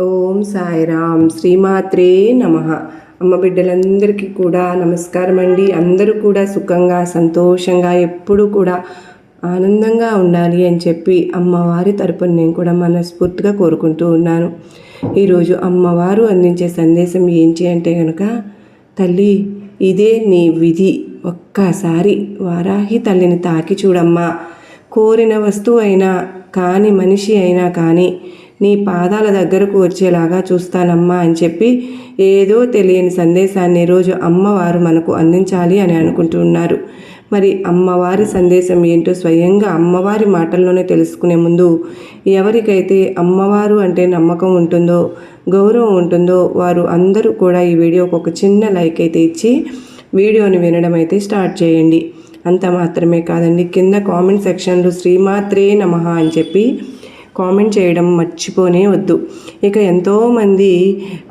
ఓం సాయిరామ్. శ్రీమాత్రే నమ. అమ్మ బిడ్డలందరికీ కూడా నమస్కారం అండి. అందరూ కూడా సుఖంగా సంతోషంగా ఎప్పుడూ కూడా ఆనందంగా ఉండాలి అని చెప్పి అమ్మవారి తరపున నేను కూడా మనస్ఫూర్తిగా కోరుకుంటూ ఉన్నాను. ఈరోజు అమ్మవారు అందించే సందేశం ఏంటి అంటే కనుక తల్లి ఇదే నీ విధి. ఒక్కసారి వారాహి తల్లిని తాకి చూడమ్మా. కోరిన వస్తువు అయినా కాని మనిషి అయినా కానీ నీ పాదాల దగ్గరకు వచ్చేలాగా చూస్తానమ్మా అని చెప్పి ఏదో తెలియని సందేశాన్ని రోజు అమ్మవారు మనకు అందించాలి అని అనుకుంటున్నారు మరి అమ్మవారి సందేశం ఏంటో స్వయంగా అమ్మవారి మాటల్లోనే తెలుసుకునే ముందు ఎవరికైతే అమ్మవారు అంటే నమ్మకం ఉంటుందో గౌరవం ఉంటుందో వారు అందరూ కూడా ఈ వీడియోకి ఒక చిన్న లైక్ అయితే ఇచ్చి వీడియోని వినడం అయితే స్టార్ట్ చేయండి. అంత మాత్రమే కాదండి కింద కామెంట్ సెక్షన్లో శ్రీమాత్రే నమ అని చెప్పి కామెంట్ చేయడం మర్చిపోనే వద్దు. ఇక ఎంతోమంది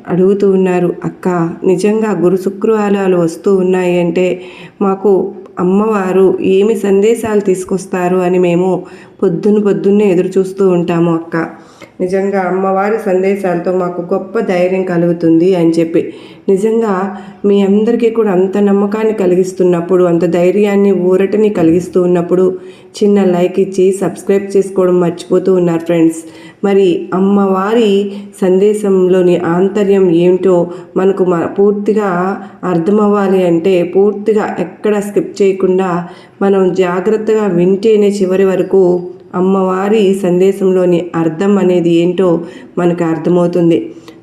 అడుగుతూ ఉన్నారు అక్క నిజంగా గురు శుక్రవారాలు వస్తూ ఉన్నాయి అంటే మాకు అమ్మవారు ఏమి సందేశాలు తీసుకొస్తారు అని మేము పొద్దున్న పొద్దున్నే ఎదురు చూస్తూ ఉంటాము అక్క. నిజంగా అమ్మవారి సందేశాలతో మాకు గొప్ప ధైర్యం కలుగుతుంది అని చెప్పి. నిజంగా మీ అందరికీ కూడా అంత నమ్మకాన్ని కలిగిస్తున్నప్పుడు అంత ధైర్యాన్ని ఊరటని కలిగిస్తూ ఉన్నప్పుడు చిన్న లైక్ ఇచ్చి సబ్స్క్రైబ్ చేసుకోవడం మర్చిపోతూ ఉన్నారు ఫ్రెండ్స్. మరి అమ్మవారి సందేశంలోని ఆంతర్యం ఏమిటో మనకు పూర్తిగా అర్థమవ్వాలి అంటే పూర్తిగా ఎక్కడ స్కిప్ చేయకుండా మనం జాగ్రత్తగా వింటేనే చివరి వరకు అమ్మవారి సందేశంలోని అర్థం అనేది ఏంటో మనకు అర్థమవుతుంది.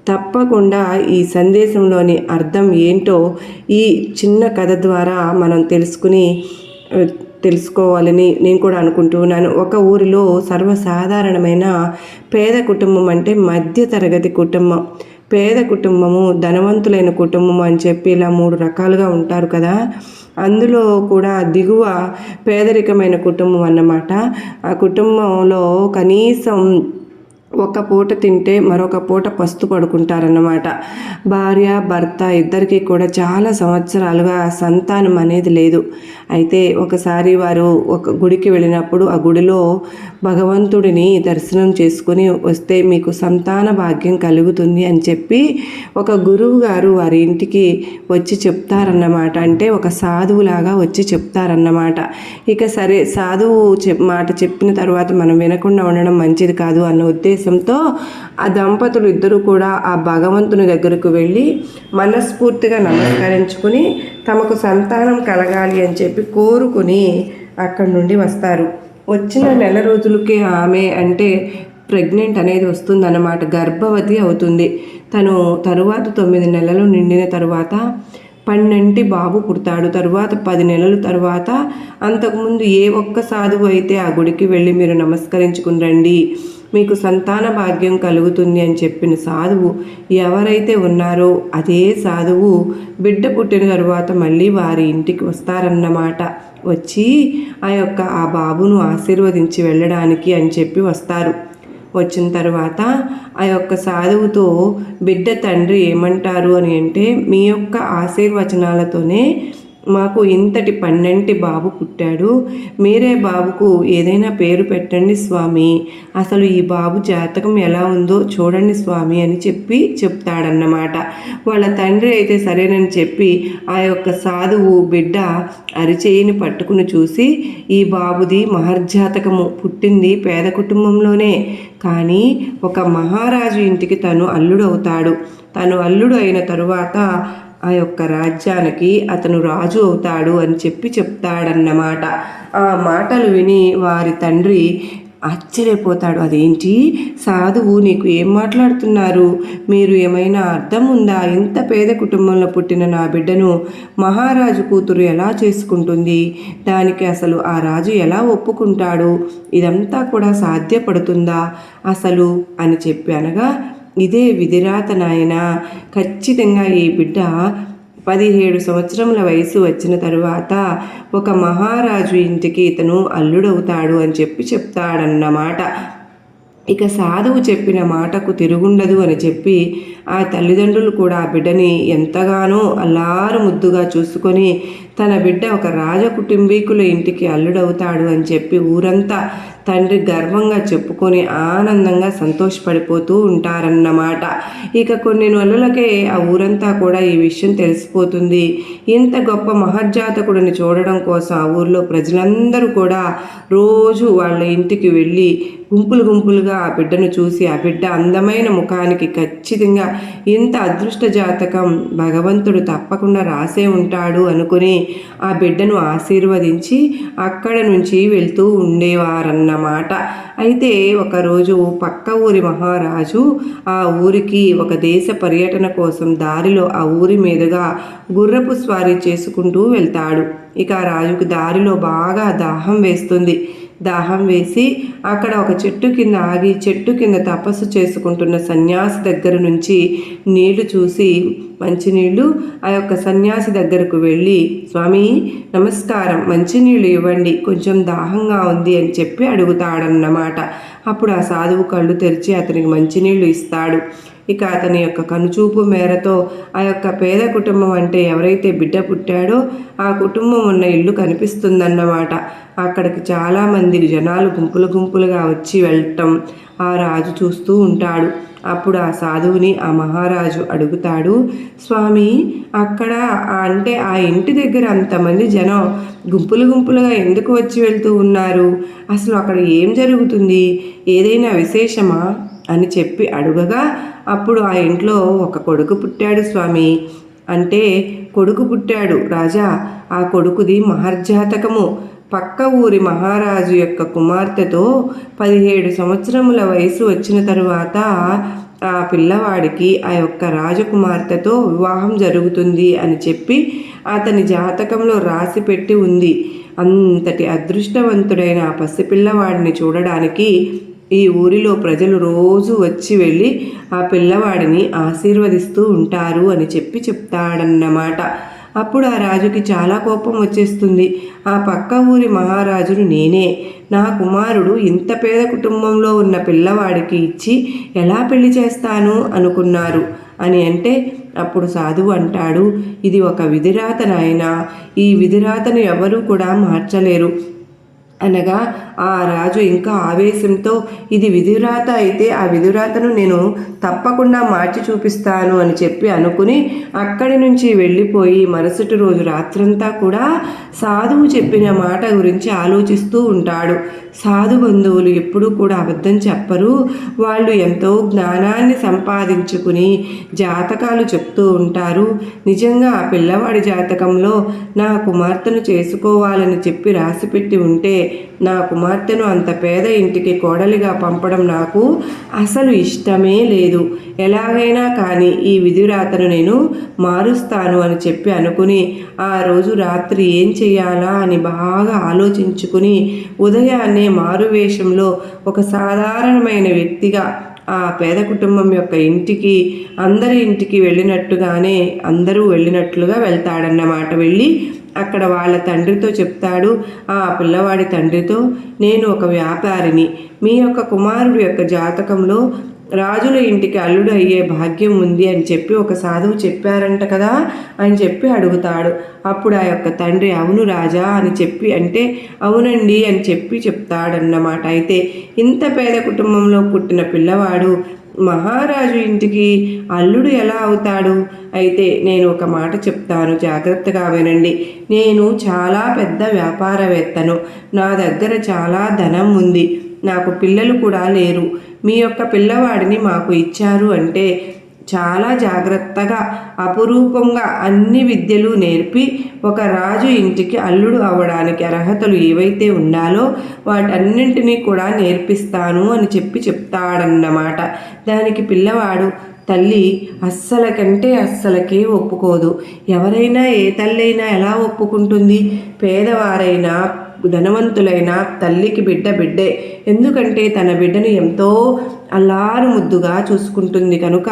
తప్పకుండా ఈ సందేశంలోని అర్థం ఏంటో ఈ చిన్న కథ ద్వారా మనం తెలుసుకుని తెలుసుకోవాలని నేను కూడా అనుకుంటున్నాను ఒక ఊరిలో సర్వసాధారణమైన పేద కుటుంబం అంటే మధ్య తరగతి కుటుంబం. పేద కుటుంబము ధనవంతులైన కుటుంబం అని చెప్పి ఇలా మూడు రకాలుగా ఉంటారు కదా. అందులో కూడా దిగువ పేదరికమైన కుటుంబం అన్నమాట. ఆ కుటుంబంలో కనీసం ఒక పూట తింటే మరొక పూట పస్తు పడుకుంటారన్నమాట. భార్య భర్త ఇద్దరికి కూడా చాలా సంవత్సరాలుగా సంతానం అనేది లేదు. అయితే ఒకసారి వారు ఒక గుడికి వెళ్ళినప్పుడు ఆ గుడిలో భగవంతుడిని దర్శనం చేసుకుని వస్తే మీకు సంతాన భాగ్యం కలుగుతుంది అని చెప్పి ఒక గురువు గారు వారి ఇంటికి వచ్చి చెప్తారన్నమాట. అంటే ఒక సాధువులాగా వచ్చి చెప్తారన్నమాట. ఇక సరే సాధువు చెప్ మాట చెప్పిన తర్వాత మనం వినకుండా ఉండడం మంచిది కాదు అన్న ఉద్దేశంతో ఆ దంపతులు ఇద్దరు కూడా ఆ భగవంతుని దగ్గరకు వెళ్ళి మనస్ఫూర్తిగా నమస్కరించుకుని తమకు సంతానం కలగాలి అని చెప్పి కోరుకుని అక్కడి నుండి వస్తారు. వచ్చిన నెల రోజులకి ఆమె అంటే ప్రెగ్నెంట్ అనేది వస్తుందన్నమాట. గర్భవతి అవుతుంది. తను తరువాత తొమ్మిది నెలలు నిండిన తరువాత పన్నెంటి బాబు పుడతాడు. తరువాత పది నెలల తర్వాత అంతకుముందు ఏ ఒక్క సాధువు అయితే ఆ గుడికి వెళ్ళి మీరు నమస్కరించుకుని రండి. మీకు సంతాన భాగ్యం కలుగుతుంది అని చెప్పిన సాధువు ఎవరైతే ఉన్నారో అదే సాధువు బిడ్డ పుట్టిన తర్వాత మళ్ళీ వారి ఇంటికి వస్తారన్నమాట. వచ్చి ఆ యొక్క ఆ బాబును ఆశీర్వదించి వెళ్ళడానికి అని చెప్పి వస్తారు. వచ్చిన తర్వాత ఆ యొక్క సాధువుతో బిడ్డ తండ్రి ఏమంటారు అని అంటే మీ యొక్క ఆశీర్వచనాలతోనే మాకు ఇంతటి పన్నెంటి బాబు పుట్టాడు. మీరే బాబుకు ఏదైనా పేరు పెట్టండి స్వామి. అసలు ఈ బాబు జాతకం ఎలా ఉందో చూడండి స్వామి అని చెప్పి చెప్తాడన్నమాట. వాళ్ళ తండ్రి అయితే సరేనని చెప్పి ఆ యొక్క సాధువు బిడ్డ అరిచేయిని పట్టుకుని చూసి ఈ బాబుది మహర్జాతకము. పుట్టింది పేద కుటుంబంలోనే. కానీ ఒక మహారాజు ఇంటికి తను అల్లుడవుతాడు. తను అల్లుడు అయిన తరువాత ఆ యొక్క రాజ్యానికి అతను రాజు అవుతాడు అని చెప్పి చెప్తాడన్నమాట. ఆ మాటలు విని వారి తండ్రి ఆశ్చర్యపోతాడు. అదేంటి? సాధువు నీకు ఏం మాట్లాడుతున్నారు? మీరు ఏమైనా అర్థం ఉందా? ఇంత పేద కుటుంబంలో పుట్టిన నా బిడ్డను మహారాజు కూతురు ఎలా చేసుకుంటుంది? దానికి అసలు ఆ రాజు ఎలా ఒప్పుకుంటాడు? ఇదంతా కూడా సాధ్యపడుతుందా? అసలు అని చెప్పి అనగా ఇదే విధిరాత నాయన. ఖచ్చితంగా ఈ బిడ్డ పదిహేడు సంవత్సరముల వయసు వచ్చిన తరువాత ఒక మహారాజు ఇంటికి ఇతను అల్లుడవుతాడు అని చెప్పి చెప్తాడన్నమాట ఇక సాధువు చెప్పిన మాటకు తిరుగుండదు అని చెప్పి ఆ తల్లిదండ్రులు కూడా ఆ బిడ్డని ఎంతగానో అల్లారు ముద్దుగా చూసుకొని తన బిడ్డ ఒక రాజకుటుంబీకుల ఇంటికి అల్లుడవుతాడు అని చెప్పి ఊరంతా తండ్రి గర్వంగా చెప్పుకొని ఆనందంగా సంతోషపడిపోతూ ఉంటారన్నమాట. ఇక కొన్ని నెలలకే ఆ ఊరంతా కూడా ఈ విషయం తెలిసిపోతుంది. ఇంత గొప్ప మహజ్జాతకుడిని చూడడం కోసం ఆ ఊర్లో ప్రజలందరూ కూడా రోజు వాళ్ళ ఇంటికి వెళ్ళి గుంపులు గుంపులుగా ఆ బిడ్డను చూసి ఆ బిడ్డ అందమైన ముఖానికి ఖచ్చితంగా ఇంత అదృష్ట జాతకం భగవంతుడు తప్పకుండా రాసే ఉంటాడు అనుకుని ఆ బిడ్డను ఆశీర్వదించి అక్కడ నుంచి వెళ్తూ ఉండేవారన్నమాట. అయితే ఒకరోజు పక్క ఊరి మహారాజు ఆ ఊరికి ఒక దేశ పర్యటన కోసం దారిలో ఆ ఊరి మీదుగా గుర్రపు స్వారీ చేసుకుంటూ వెళ్తాడు. ఇక రాజుకు రాజుకి దారిలో బాగా దాహం వేస్తుంది. దాహం వేసి అక్కడ ఒక చెట్టు కింద ఆగి చెట్టు కింద తపస్సు చేసుకుంటున్న సన్యాసి దగ్గర నుంచి నీళ్ళు చూసి మంచినీళ్ళు ఆ యొక్క సన్యాసి దగ్గరకు వెళ్ళి స్వామి నమస్కారం మంచినీళ్ళు ఇవ్వండి కొంచెం దాహంగా ఉంది అని చెప్పి అడుగుతాడన్నమాట. అప్పుడు ఆ సాధువు కళ్ళు తెరిచి అతనికి మంచినీళ్ళు ఇస్తాడు. ఇక అతని యొక్క కనుచూపు మేరతో ఆ యొక్క పేద కుటుంబం అంటే ఎవరైతే బిడ్డ పుట్టాడో ఆ కుటుంబం ఉన్న ఇల్లు కనిపిస్తుందన్నమాట. అక్కడికి చాలామంది జనాలు గుంపులు గుంపులుగా వచ్చి వెళ్ళటం ఆ రాజు చూస్తూ ఉంటాడు. అప్పుడు ఆ సాధువుని ఆ మహారాజు అడుగుతాడు స్వామి అక్కడ అంటే ఆ ఇంటి దగ్గర అంతమంది జనం గుంపులు గుంపులుగా ఎందుకు వచ్చి వెళ్తూ ఉన్నారు? అసలు అక్కడ ఏం జరుగుతుంది? ఏదైనా విశేషమా? అని చెప్పి అడుగగా అప్పుడు ఆ ఇంట్లో ఒక కొడుకు పుట్టాడు స్వామి. అంటే కొడుకు పుట్టాడు రాజా ఆ కొడుకుది మహర్జాతకము. పక్క ఊరి మహారాజు యొక్క కుమార్తెతో పదిహేడు సంవత్సరముల వయసు వచ్చిన తరువాత ఆ పిల్లవాడికి ఆ యొక్క రాజకుమార్తెతో వివాహం జరుగుతుంది అని చెప్పి అతని జాతకంలో రాసి పెట్టి ఉంది. అంతటి అదృష్టవంతుడైన ఆ పసిపిల్లవాడిని చూడడానికి ఈ ఊరిలో ప్రజలు రోజు వచ్చి వెళ్ళి ఆ పిల్లవాడిని ఆశీర్వదిస్తూ ఉంటారు అని చెప్పి చెప్తాడన్నమాట. అప్పుడు ఆ రాజుకి చాలా కోపం వచ్చేస్తుంది. ఆ పక్క ఊరి మహారాజును నేనే. నా కుమారుడు ఇంత పేద కుటుంబంలో ఉన్న పిల్లవాడికి ఇచ్చి ఎలా పెళ్ళి చేస్తాను అనుకున్నారు? అని అంటే అప్పుడు సాధువు అంటాడు ఇది ఒక విధిరాత నాయన. ఈ విధిరాతను ఎవరూ కూడా మార్చలేరు. అనగా ఆ రాజు ఇంకా ఆవేశంతో ఇది విధురాత అయితే ఆ విధురాతను నేను తప్పకుండా మార్చి చూపిస్తాను అని చెప్పి అనుకుని అక్కడి నుంచి వెళ్ళిపోయి మరుసటి రోజు రాత్రంతా కూడా సాధువు చెప్పిన మాట గురించి ఆలోచిస్తూ ఉంటాడు. సాధు బంధువులు ఎప్పుడూ కూడా అబద్ధం చెప్పరు. వాళ్ళు ఎంతో జ్ఞానాన్ని సంపాదించుకుని జాతకాలు చెప్తూ ఉంటారు. నిజంగా ఆ పిల్లవాడి జాతకంలో నా కుమార్తెను చేసుకోవాలని చెప్పి రాసిపెట్టి ఉంటే నా కుమార్తెను అంత పేద ఇంటికి కోడలిగా పంపడం నాకు అసలు ఇష్టమే లేదు. ఎలాగైనా కానీ ఈ విధిరాతను నేను మారుస్తాను అని చెప్పి అనుకుని ఆ రోజు రాత్రి ఏం చేయాలా అని బాగా ఆలోచించుకుని ఉదయాన్నే మారువేషంలో ఒక సాధారణమైన వ్యక్తిగా ఆ పేద కుటుంబం యొక్క ఇంటికి అందరి ఇంటికి వెళ్ళినట్టుగానే అందరూ వెళ్ళినట్లుగా వెళ్తాడన్నమాట. వెళ్ళి అక్కడ వాళ్ళ తండ్రితో చెప్తాడు ఆ పిల్లవాడి తండ్రితో నేను ఒక వ్యాపారిని. మీ యొక్క కుమారుడు యొక్క జాతకంలో రాజుల ఇంటికి అల్లుడు అయ్యే భాగ్యం ఉంది అని చెప్పి ఒక సాధువు చెప్పారంట కదా అని చెప్పి అడుగుతాడు. అప్పుడు ఆ యొక్క తండ్రి అవును రాజా అని చెప్పి అంటే అవునండి అని చెప్పి చెప్తాడన్నమాట. అయితే ఇంత పేద కుటుంబంలో పుట్టిన పిల్లవాడు మహారాజు ఇంటికి అల్లుడు ఎలా అవుతాడు? అయితే నేను ఒక మాట చెప్తాను జాగ్రత్తగా వినండి. నేను చాలా పెద్ద వ్యాపారవేత్తను. నా దగ్గర చాలా ధనం ఉంది. నాకు పిల్లలు కూడా లేరు. మీ యొక్క పిల్లవాడిని మాకు ఇచ్చారు అంటే చాలా జాగ్రత్తగా అపురూపంగా అన్ని విద్యలు నేర్పి ఒక రాజు ఇంటికి అల్లుడు అవ్వడానికి అర్హతలు ఏవైతే ఉండాలో వాటన్నింటినీ కూడా నేర్పిస్తాను అని చెప్పి చెప్తాడన్నమాట. దానికి పిల్లవాడు తల్లి అస్సలకంటే అస్సలకే ఒప్పుకోదు. ఎవరైనా ఏ తల్లైనా ఎలా ఒప్పుకుంటుంది? పేదవారైనా ధనవంతులైన తల్లికి బిడ్డ బిడ్డే. ఎందుకంటే తన బిడ్డను ఎంతో అల్లారు ముద్దుగా చూసుకుంటుంది కనుక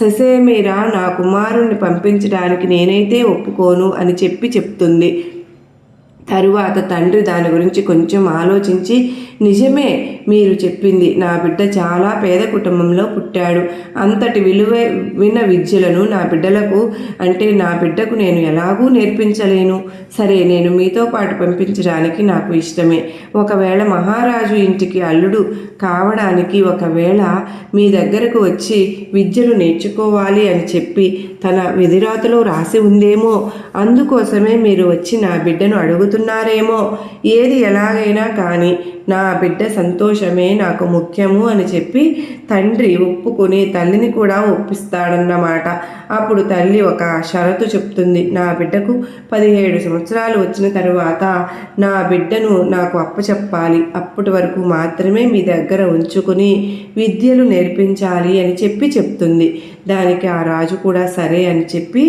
ససేమీరా నా కుమారుణ్ణి పంపించడానికి నేనైతే ఒప్పుకోను అని చెప్పి చెప్తుంది. తరువాత తండ్రి దాని గురించి కొంచెం ఆలోచించి నిజమే మీరు చెప్పింది. నా బిడ్డ చాలా పేద కుటుంబంలో పుట్టాడు. అంతటి విలువైన విద్యలను నా బిడ్డలకు అంటే నా బిడ్డకు నేను ఎలాగూ నేర్పించలేను. సరే నేను మీతో పాటు పంపించడానికి నాకు ఇష్టమే. ఒకవేళ మహారాజు ఇంటికి అల్లుడు కావడానికి ఒకవేళ మీ దగ్గరకు వచ్చి విద్యలు నేర్చుకోవాలి అని చెప్పి తన విధిరాతలో రాసి ఉందేమో? అందుకోసమే మీరు వచ్చి నా బిడ్డను అడుగుతున్నారేమో? ఏది ఎలాగైనా కానీ నా బిడ్డ సంతోషమే నాకు ముఖ్యము అని చెప్పి తండ్రి ఒప్పుకొని తల్లిని కూడా ఒప్పిస్తాడన్నమాట. అప్పుడు తల్లి ఒక షరతు చెప్తుంది. నా బిడ్డకు పదిహేడు సంవత్సరాలు వచ్చిన తరువాత నా బిడ్డను నాకు అప్పచెప్పాలి. అప్పటి వరకు మాత్రమే మీ దగ్గర ఉంచుకుని విద్యలు నేర్పించాలి అని చెప్పి చెప్తుంది. దానికి ఆ రాజు కూడా సరే సరే అని చెప్పి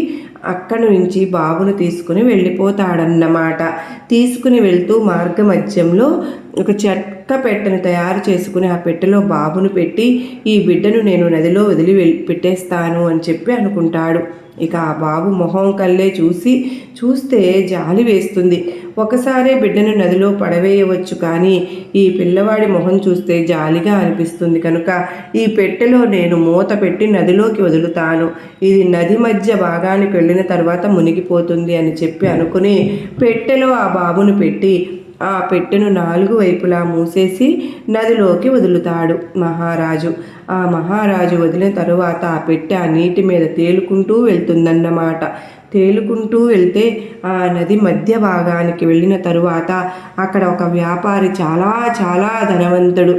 అక్కడి నుంచి బాబును తీసుకుని వెళ్ళిపోతాడన్నమాట. తీసుకుని వెళ్తూ మార్గ మధ్యంలో ఒక చెక్క పెట్టెను తయారు చేసుకుని ఆ పెట్టెలో బాబును పెట్టి ఈ బిడ్డను నేను నదిలో వదిలి పెట్టేస్తాను అని చెప్పి అనుకుంటాడు. ఇక ఆ బాబు మొహం కల్లే చూసి చూస్తే జాలి వేస్తుంది. ఒకసారే బిడ్డను నదిలో పడవేయవచ్చు కానీ ఈ పిల్లవాడి మొహం చూస్తే జాలిగా అనిపిస్తుంది కనుక ఈ పెట్టెలో నేను మూత పెట్టి నదిలోకి వదులుతాను. ఇది నది మధ్య భాగానికి వెళ్ళిన తర్వాత మునిగిపోతుంది అని చెప్పి అనుకుని పెట్టెలో ఆ బాబును పెట్టి ఆ పెట్టెను నాలుగు వైపులా మూసేసి నదిలోకి వదులుతాడు మహారాజు. ఆ మహారాజు వదిలిన తరువాత ఆ పెట్టె ఆ నీటి మీద తేలుకుంటూ వెళ్తుందన్నమాట. తేలుకుంటూ వెళ్తే ఆ నది మధ్య భాగానికి వెళ్ళిన తరువాత అక్కడ ఒక వ్యాపారి చాలా చాలా ధనవంతుడు.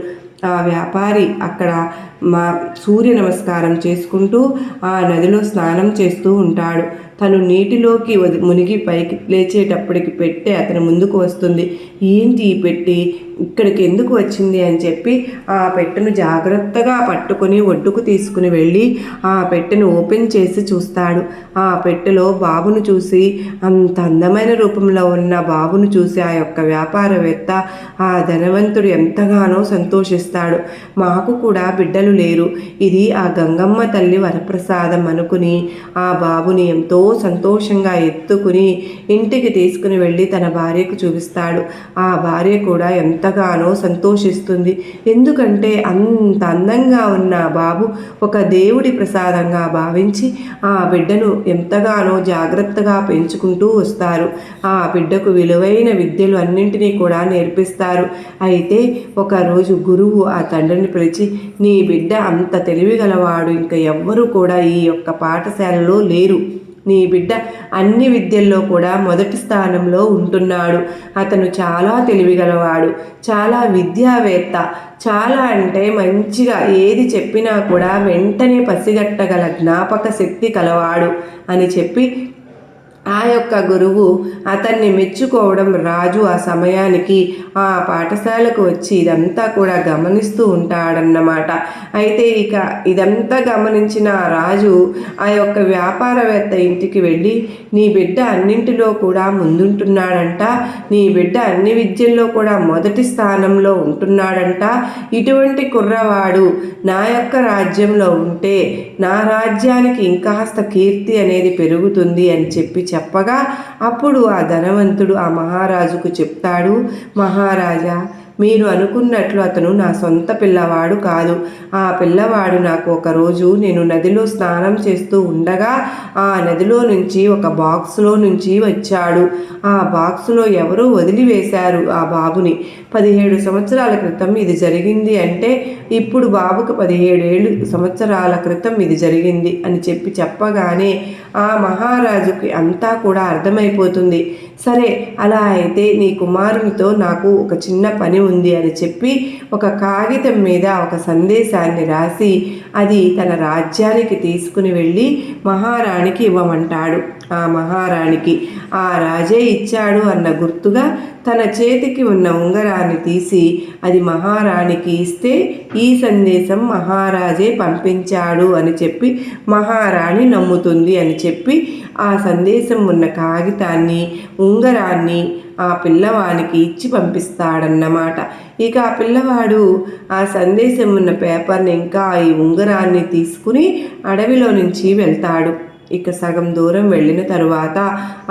ఆ వ్యాపారి అక్కడ మా సూర్య నమస్కారం చేసుకుంటూ ఆ నదిలో స్నానం చేస్తూ ఉంటాడు. తను నీటిలోకి మునిగి పైకి లేచేటప్పటికి పెట్టే అతని ముందుకు వస్తుంది. ఏంటి ఈ పెట్టి? ఇక్కడికి ఎందుకు వచ్చింది? అని చెప్పి ఆ పెట్టెను జాగ్రత్తగా పట్టుకొని ఒడ్డుకు తీసుకుని వెళ్ళి ఆ పెట్టెను ఓపెన్ చేసి చూస్తాడు. ఆ పెట్టెలో బాబును చూసి అంత అందమైన రూపంలో ఉన్న బాబును చూసి ఆ యొక్క వ్యాపారవేత్త ఆ ధనవంతుడు ఎంతగానో సంతోషిస్తాడు. మాకు కూడా బిడ్డలు లేరు. ఇది ఆ గంగమ్మ తల్లి వరప్రసాదం అనుకుని ఆ బాబుని ఎంతో సంతోషంగా ఎత్తుకుని ఇంటికి తీసుకుని వెళ్ళి తన భార్యకు చూపిస్తాడు. ఆ భార్య కూడా ఎంతగానో సంతోషిస్తుంది. ఎందుకంటే అంత అందంగా ఉన్న బాబు ఒక దేవుడి ప్రసాదంగా భావించి ఆ బిడ్డను ఎంతగానో జాగ్రత్తగా పెంచుకుంటూ వస్తారు. ఆ బిడ్డకు విలువైన విద్యలు అన్నింటినీ కూడా నేర్పిస్తారు. అయితే ఒకరోజు గురువు ఆ తండ్రిని పిలిచి నీ బిడ్డ అంత తెలివిగలవాడు ఇంకా ఎవ్వరూ కూడా ఈ యొక్క పాఠశాలలో లేరు. నీ బిడ్డ అన్ని విద్యల్లో కూడా మొదటి స్థానంలో ఉంటున్నాడు. అతను చాలా తెలివిగలవాడు చాలా విద్యావేత్త చాలా అంటే మంచిగా ఏది చెప్పినా కూడా వెంటనే పసిగట్టగల జ్ఞాపక శక్తి కలవాడు అని చెప్పి ఆ యొక్క గురువు అతన్ని మెచ్చుకోవడం రాజు ఆ సమయానికి ఆ పాఠశాలకు వచ్చి ఇదంతా కూడా గమనిస్తూ ఉంటాడన్నమాట. అయితే ఇక ఇదంతా గమనించిన రాజు ఆ యొక్క వ్యాపారవేత్త ఇంటికి వెళ్ళి నీ బిడ్డ అన్నింటిలో కూడా ముందుంటున్నాడంట. నీ బిడ్డ అన్ని విద్యల్లో కూడా మొదటి స్థానంలో ఉంటున్నాడంట. ఇటువంటి కుర్రవాడు నా యొక్క రాజ్యంలో ఉంటే నా రాజ్యానికి ఇంకాస్త కీర్తి అనేది పెరుగుతుంది అని చెప్పి చెప్పగా అప్పుడు ఆ ధనవంతుడు ఆ మహారాజుకు చెప్తాడు మహారాజా మీరు అనుకున్నట్లు అతను నా సొంత పిల్లవాడు కాదు. ఆ పిల్లవాడు నాకు ఒకరోజు నేను నదిలో స్నానం చేస్తూ ఉండగా ఆ నదిలో నుంచి ఒక బాక్స్లో నుంచి వచ్చాడు. ఆ బాక్స్లో ఎవరో వదిలివేశారు ఆ బాబుని. పదిహేడు సంవత్సరాల క్రితం ఇది జరిగింది అంటే ఇప్పుడు బాబుకు పదిహేడు ఏళ్ళు సంవత్సరాల క్రితం ఇది జరిగింది అని చెప్పి చెప్పగానే ఆ మహారాజుకి అంతా కూడా అర్థమైపోతుంది. సరే అలా అయితే నీ కుమారునితో నాకు ఒక చిన్న పని ఉంది అని చెప్పి ఒక కాగితం మీద ఒక సందేశాన్ని రాసి అది తన రాజ్యానికి తీసుకుని వెళ్ళి మహారాణికి ఇవ్వమంటాడు. ఆ మహారాణికి ఆ రాజే ఇచ్చాడు అన్న గుర్తుగా తన చేతికి ఉన్న ఉంగరాన్ని తీసి అది మహారాణికి ఇస్తే ఈ సందేశం మహారాజే పంపించాడు అని చెప్పి మహారాణి నమ్ముతుంది అని చెప్పి ఆ సందేశం ఉన్న కాగితాన్ని ఉంగరాన్ని ఆ పిల్లవానికి ఇచ్చి పంపిస్తాడన్నమాట. ఇక ఆ పిల్లవాడు ఆ సందేశం ఉన్న పేపర్ని ఇంకా ఈ ఉంగరాన్ని తీసుకుని అడవిలో నుంచి వెళ్తాడు. ఇక సగం దూరం వెళ్ళిన తరువాత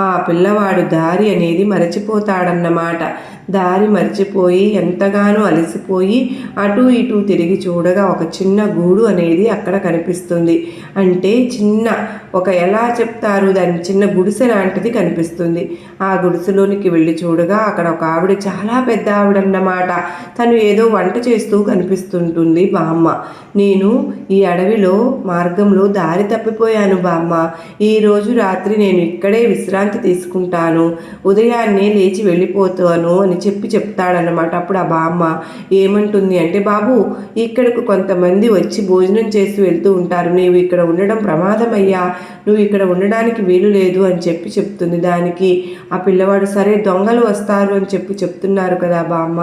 ఆ పిల్లవాడు దారి అనేది మరచిపోతాడన్నమాట. దారి మర్చిపోయి ఎంతగానో అలసిపోయి అటు ఇటు తిరిగి చూడగా ఒక చిన్న గూడు అనేది అక్కడ కనిపిస్తుంది. అంటే చిన్న ఒక ఎలా చెప్తారు? దాని చిన్న గుడిసె లాంటిది కనిపిస్తుంది. ఆ గుడిసెలోనికి వెళ్ళి చూడగా అక్కడ ఒక ఆవిడ చాలా పెద్ద ఆవిడన్నమాట. తను ఏదో వంట చేస్తూ కనిపిస్తుంటుంది బామ్మ. నేను ఈ అడవిలో మార్గంలో దారి తప్పిపోయాను బామ్మ. ఈరోజు రాత్రి నేను ఇక్కడే విశ్రాంతి తీసుకుంటాను. ఉదయాన్నే లేచి వెళ్ళిపోతాను అని చెప్పి చెప్తాడనమాట అప్పుడు ఆ బామ్మ ఏమంటుంది అంటే బాబు ఇక్కడకు కొంతమంది వచ్చి భోజనం చేసి వెళ్తూ ఉంటారు. నీవు ఇక్కడ ఉండడం ప్రమాదమయ్యా. నువ్వు ఇక్కడ ఉండడానికి వీలు లేదు అని చెప్పి చెప్తుంది దానికి. ఆ పిల్లవాడు సరే దొంగలు వస్తారు అని చెప్పి చెప్తున్నారు కదా బామ్మ.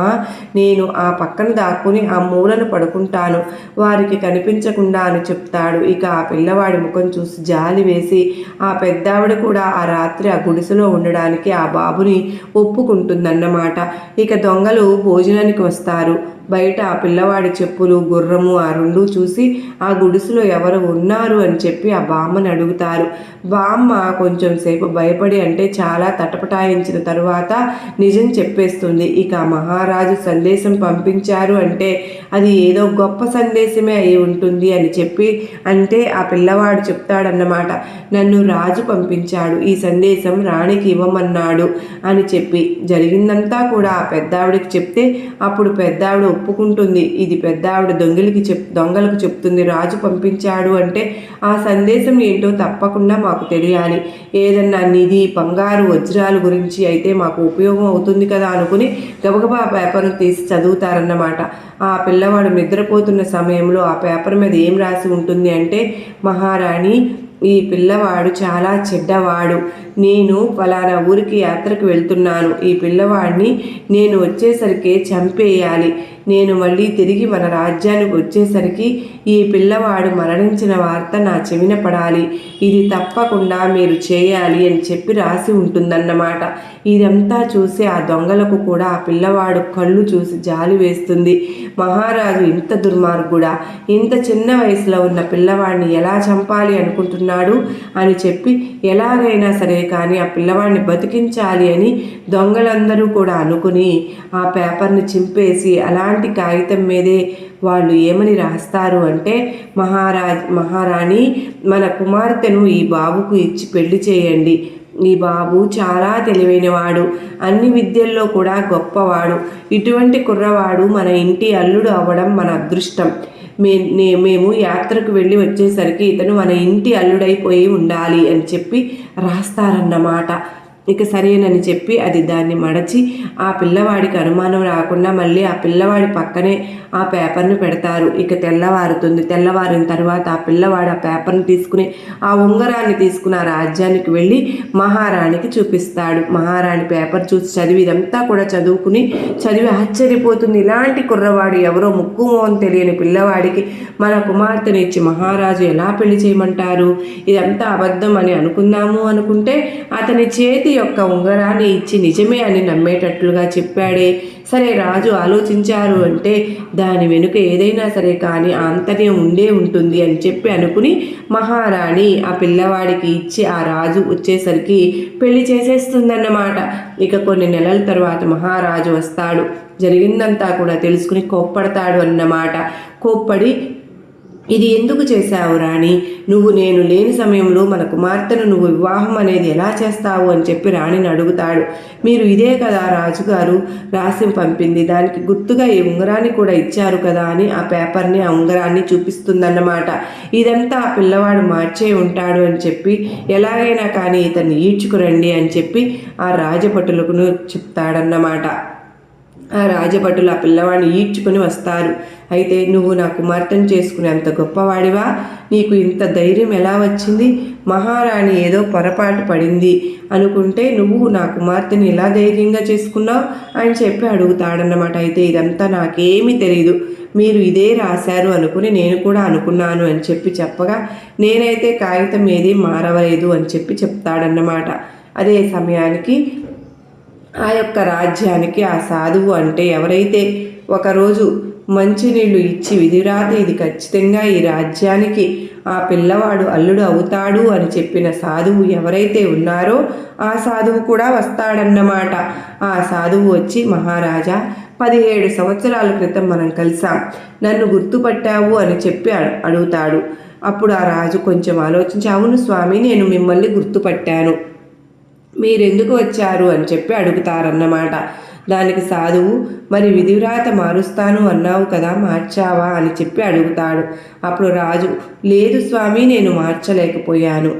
నేను ఆ పక్కన దాక్కుని ఆ మూలను పడుకుంటాను. వారికి కనిపించకుండా అని చెప్తాడు. ఇక ఆ పిల్లవాడి ముఖం చూసి జాలి వేసి ఆ పెద్దావిడ కూడా ఆ రాత్రి ఆ గుడిసెలో ఉండడానికి ఆ బాబుని ఒప్పుకుంటుందన్నమాట. ఇక దొంగలు భోజనానికి వస్తారు. బయట ఆ పిల్లవాడి చెప్పులు గుర్రము ఆ రెండు చూసి ఆ గుడిసెలో ఎవరు ఉన్నారు అని చెప్పి ఆ బామ్మని అడుగుతారు. బామ్మ కొంచెం సేపు భయపడి అంటే చాలా తటపటాయించిన తరువాత నిజం చెప్పేస్తుంది. ఇక మహారాజు సందేశం పంపించారు అంటే అది ఏదో గొప్ప సందేశమే అయి ఉంటుంది అని చెప్పి అంటే ఆ పిల్లవాడు చెప్తాడన్నమాట. నన్ను రాజు పంపించాడు ఈ సందేశం రాణికి ఇవ్వమన్నాడు అని చెప్పి. జరిగిందంతా కూడా ఆ పెద్దావిడికి చెప్తే అప్పుడు పెద్దావిడ ఒప్పుకుంటుంది. ఇది పెద్ద ఆవిడ దొంగలకి చెప్ దొంగలకు చెప్తుంది. రాజు పంపించాడు అంటే ఆ సందేశం ఏంటో తప్పకుండా మాకు తెలియాలి. ఏదన్నా నిధి బంగారు వజ్రాల గురించి అయితే మాకు ఉపయోగం అవుతుంది కదా అనుకుని గబగబా పేపర్ను తీసి చదువుతారన్నమాట. ఆ పిల్లవాడు నిద్రపోతున్న సమయంలో ఆ పేపర్ మీద ఏం రాసి ఉంటుంది అంటే మహారాణి ఈ పిల్లవాడు చాలా చెడ్డవాడు. నేను ఫలానా ఊరికి యాత్రకు వెళ్తున్నాను. ఈ పిల్లవాడిని నేను వచ్చేసరికి చంపేయాలి. నేను మళ్ళీ తిరిగి మన రాజ్యానికి వచ్చేసరికి ఈ పిల్లవాడు మరణించిన వార్త నా చెవిన పడాలి. ఇది తప్పకుండా మీరు చేయాలి అని చెప్పి రాసి ఉంటుందన్నమాట. ఇదంతా చూసి ఆ దొంగలకు కూడా ఆ పిల్లవాడు కళ్ళు చూసి జాలి వేస్తుంది. మహారాజు ఇంత దుర్మార్గుడా ఇంత చిన్న వయసులో ఉన్న పిల్లవాడిని ఎలా చంపాలి అనుకుంటున్నాడు అని చెప్పి ఎలాగైనా సరే కానీ ఆ పిల్లవాడిని బతికించాలి అని దొంగలందరూ కూడా అనుకుని ఆ పేపర్ని చింపేసి అలాంటి కాగితం మీదే వాళ్ళు ఏమని రాస్తారు అంటే మహారాజ్ మహారాణి మన కుమార్తెను ఈ బాబుకు ఇచ్చి పెళ్ళి చేయండి. ఈ బాబు చాలా తెలివైనవాడు అన్ని విద్యల్లో కూడా గొప్పవాడు. ఇటువంటి కుర్రవాడు మన ఇంటి అల్లుడు అవ్వడం మన అదృష్టం. మే నే మేము యాత్రకు వెళ్ళి వచ్చేసరికి ఇతను మన ఇంటి అల్లుడైపోయి ఉండాలి అని చెప్పి రాస్తారన్నమాట. ఇక సరేనని చెప్పి అది దాన్ని మడచి ఆ పిల్లవాడికి అనుమానం రాకుండా మళ్ళీ ఆ పిల్లవాడి పక్కనే ఆ పేపర్ను పెడతారు. ఇక తెల్లవారుతుంది. తెల్లవారిన తర్వాత ఆ పిల్లవాడు ఆ పేపర్ని తీసుకుని ఆ ఉంగరాన్ని తీసుకుని ఆ రాజ్యానికి వెళ్ళి మహారాణికి చూపిస్తాడు. మహారాణి పేపర్ చూసి చదివి ఇదంతా కూడా చదువుకుని చదివి ఆశ్చర్యపోతుంది. ఇలాంటి కుర్రవాడు ఎవరో ముక్కు అని తెలియని పిల్లవాడికి మన కుమార్తెని ఇచ్చి మహారాజు ఎలా పెళ్ళి చేయమంటారు? ఇదంతా అబద్ధం అని అనుకుందాము అనుకుంటే అతని చేతి యొక్క ఉంగరాన్ని ఇచ్చి నిజమే అని నమ్మేటట్లుగా చెప్పాడే. సరే రాజు ఆలోచించారు అంటే దాని వెనుక ఏదైనా సరే కానీ ఆంతర్యం ఉండే ఉంటుంది అని చెప్పి అనుకుని మహారాణి ఆ పిల్లవాడికి ఇచ్చి ఆ రాజు వచ్చేసరికి పెళ్ళి చేసేస్తుందన్నమాట. ఇక కొన్ని నెలల తర్వాత మహారాజు వస్తాడు. జరిగిందంతా కూడా తెలుసుకుని కోప్పడతాడు అన్నమాట. కోప్పడి ఇది ఎందుకు చేశావు రాణి? నువ్వు నేను లేని సమయంలో మన కుమార్తెను నువ్వు వివాహం అనేది ఎలా చేస్తావు అని చెప్పి రాణిని అడుగుతాడు. మీరు ఇదే కదా రాజుగారు రాసి పంపింది. దానికి గుర్తుగా ఈ ఉంగరాన్ని కూడా ఇచ్చారు కదా అని ఆ పేపర్ని ఆ ఉంగరాన్ని చూపిస్తుందన్నమాట. ఇదంతా ఆ పిల్లవాడు మార్చే ఉంటాడు అని చెప్పి ఎలాగైనా కానీ ఇతన్ని ఈడ్చుకురండి అని చెప్పి ఆ రాజభటులకు చెప్తాడన్నమాట. ఆ రాజభటులు ఆ పిల్లవాడిని ఈడ్చుకొని వస్తారు. అయితే నువ్వు నా కుమార్తెను చేసుకునే అంత గొప్పవాడివా? నీకు ఇంత ధైర్యం ఎలా వచ్చింది? మహారాణి ఏదో పొరపాటు పడింది. అనుకుంటే నువ్వు నా కుమార్తెని ఎలా ధైర్యంగా చేసుకున్నావు? అని చెప్పి అడుగుతాడన్నమాట. అయితే ఇదంతా నాకేమీ తెలియదు మీరు ఇదే రాశారు అనుకుని నేను కూడా అనుకున్నాను అని చెప్పి చెప్పగా నేనైతే కాగితం ఏది మారవలేదు అని చెప్పి చెప్తాడన్నమాట. అదే సమయానికి ఆ యొక్క రాజ్యానికి ఆ సాధువు అంటే ఎవరైతే ఒకరోజు మంచినీళ్ళు ఇచ్చి విధిరాత ఇది ఖచ్చితంగా ఈ రాజ్యానికి ఆ పిల్లవాడు అల్లుడు అవుతాడు అని చెప్పిన సాధువు ఎవరైతే ఉన్నారో ఆ సాధువు కూడా వస్తాడన్నమాట. ఆ సాధువు వచ్చి మహారాజా పదిహేడు సంవత్సరాల క్రితం మనం కలిసాం. నన్ను గుర్తుపట్టావు అని చెప్పి అడు- అడుగుతాడు. అప్పుడు ఆ రాజు కొంచెం ఆలోచించి అవును స్వామి నేను మిమ్మల్ని గుర్తుపట్టాను. మీరెందుకు వచ్చారు అని చెప్పి అడుగుతారన్నమాట. దానికి సాధువు మరి విధివ్రాత మారుస్తాను అన్నావు కదా మార్చావా? అని చెప్పి అడుగుతాడు. అప్పుడు రాజు లేదు స్వామి నేను మార్చలేకపోయాను.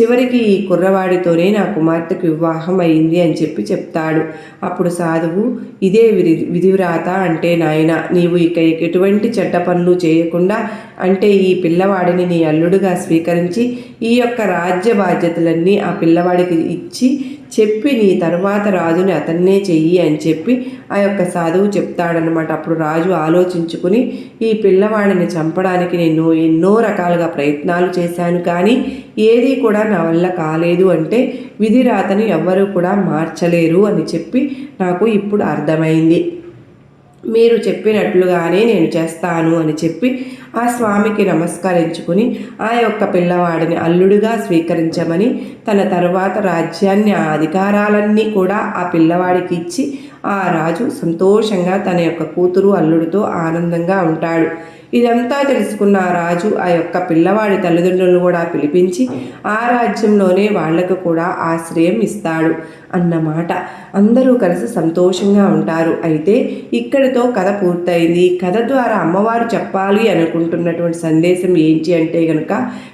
చివరికి ఈ కుర్రవాడితోనే నా కుమార్తెకు వివాహం అయింది అని చెప్పి చెప్తాడు. అప్పుడు సాధువు ఇదే విధి విధివ్రాత అంటే నాయన నీవు ఇక ఎటువంటి చెడ్డ పనులు చేయకుండా అంటే ఈ పిల్లవాడిని నీ అల్లుడుగా స్వీకరించి ఈ యొక్క రాజ్య బాధ్యతలన్నీ ఆ పిల్లవాడికి ఇచ్చి చెప్పి నీ తర్వాత రాజుని అతన్నే చెయ్యి అని చెప్పి ఆ యొక్క సాధువు చెప్తాడనమాట అప్పుడు రాజు ఆలోచించుకుని ఈ పిల్లవాడిని చంపడానికి నేను ఎన్నో రకాలుగా ప్రయత్నాలు చేశాను కానీ ఏది కూడా నా వల్ల కాలేదు అంటే విధిరాతను ఎవ్వరూ కూడా మార్చలేరు అని చెప్పి నాకు ఇప్పుడు అర్థమైంది. మీరు చెప్పినట్లుగానే నేను చేస్తాను అని చెప్పి ఆ స్వామికి నమస్కరించుకుని ఆ యొక్క పిల్లవాడిని అల్లుడుగా స్వీకరించమని తన తరువాత రాజ్యాన్ని ఆ అధికారాలన్నీ కూడా ఆ పిల్లవాడికి ఇచ్చి ఆ రాజు సంతోషంగా తన యొక్క కూతురు అల్లుడితో ఆనందంగా ఉంటాడు. ఇదంతా తెలుసుకున్న రాజు ఆ యొక్క పిల్లవాడి తల్లిదండ్రులను కూడా పిలిపించి ఆ రాజ్యంలోనే వాళ్ళకు కూడా ఆశ్రయం ఇస్తాడు అన్నమాట. అందరూ కలిసి సంతోషంగా ఉంటారు. అయితే ఇక్కడితో కథ పూర్తయింది. కథ ద్వారా అమ్మవారు చెప్పాలి అనుకుంటున్నటువంటి సందేశం ఏంటి అంటే కనుక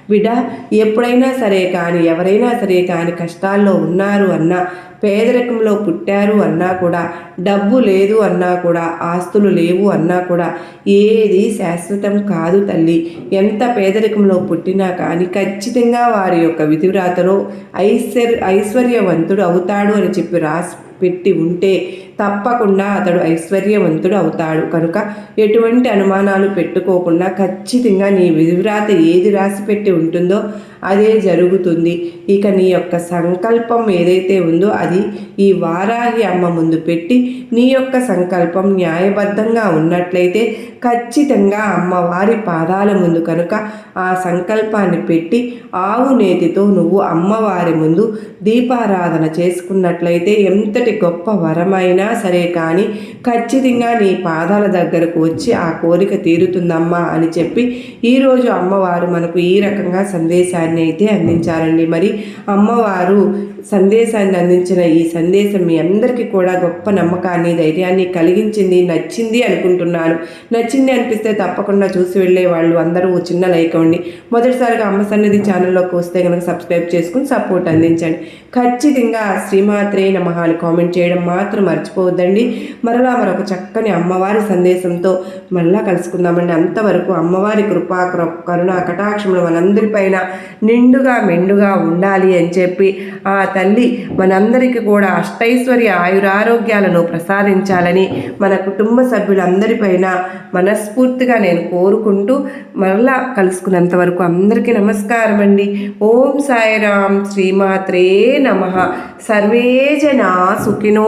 బిడ్డ ఎప్పుడైనా సరే కానీ ఎవరైనా సరే కానీ కష్టాల్లో ఉన్నారు అన్నా పేదరికంలో పుట్టారు అన్నా కూడా డబ్బు లేదు అన్నా కూడా ఆస్తులు లేవు అన్నా కూడా ఏది శాశ్వతం కాదు తల్లి. ఎంత పేదరికంలో పుట్టినా కానీ ఖచ్చితంగా వారి యొక్క విధివ్రాతలో ఐశ్వర్ ఐశ్వర్యవంతుడు అవుతాడు అని చెప్పి రాసి పెట్టి ఉంటే తప్పకుండా అతడు ఐశ్వర్యవంతుడు అవుతాడు. కనుక ఎటువంటి అనుమానాలు పెట్టుకోకుండా ఖచ్చితంగా నీ విధివ్రాత ఏది రాసి పెట్టి ఉంటుందో అదే జరుగుతుంది. ఇక నీ యొక్క సంకల్పం ఏదైతే ఉందో అది ఈ వారాహి అమ్మ ముందు పెట్టి నీ యొక్క సంకల్పం న్యాయబద్ధంగా ఉన్నట్లయితే ఖచ్చితంగా అమ్మవారి పాదాల ముందు కనుక ఆ సంకల్పాన్ని పెట్టి ఆవు నేతితో నువ్వు అమ్మవారి ముందు దీపారాధన చేసుకున్నట్లయితే ఎంతటి గొప్ప వరమైన సరే కానీ ఖచ్చితంగా నీ పాదాల దగ్గరకు వచ్చి ఆ కోరిక తీరుతుందమ్మా అని చెప్పి ఈరోజు అమ్మవారు మనకు ఈ రకంగా సందేశాన్ని అయితే అందించారండి. మరి అమ్మవారు సందేశాన్ని అందించిన ఈ సందేశం మీ అందరికీ కూడా గొప్ప నమ్మకాన్ని ధైర్యాన్ని కలిగించింది నచ్చింది అనుకుంటున్నాను. నచ్చింది అనిపిస్తే తప్పకుండా చూసి వెళ్ళే వాళ్ళు అందరూ చిన్న లైక్ ఇవ్వండి. మొదటిసారిగా అమ్మ సన్నిధి ఛానల్లోకి వస్తే కనుక సబ్స్క్రైబ్ చేసుకుని సపోర్ట్ అందించండి. ఖచ్చితంగా శ్రీమాత్రే నమహాన్ని కామెంట్ చేయడం మాత్రం మర్చిపో మర్చిపోవద్దండి. మరలా మరొక చక్కని అమ్మవారి సందేశంతో మళ్ళా కలుసుకుందామండి. అంతవరకు అమ్మవారి కృపా కరుణ కటాక్షములు మనందరిపైన నిండుగా మెండుగా ఉండాలి అని చెప్పి ఆ తల్లి మనందరికీ కూడా అష్టైశ్వర్య ఆయురారోగ్యాలను ప్రసాదించాలని మన కుటుంబ సభ్యులందరిపైన మనస్ఫూర్తిగా నేను కోరుకుంటూ మరలా కలుసుకున్నంత వరకు అందరికీ నమస్కారం అండి ఓం సాయిరామ్ శ్రీమాత్రే నమ. సర్వే జనా సుఖినో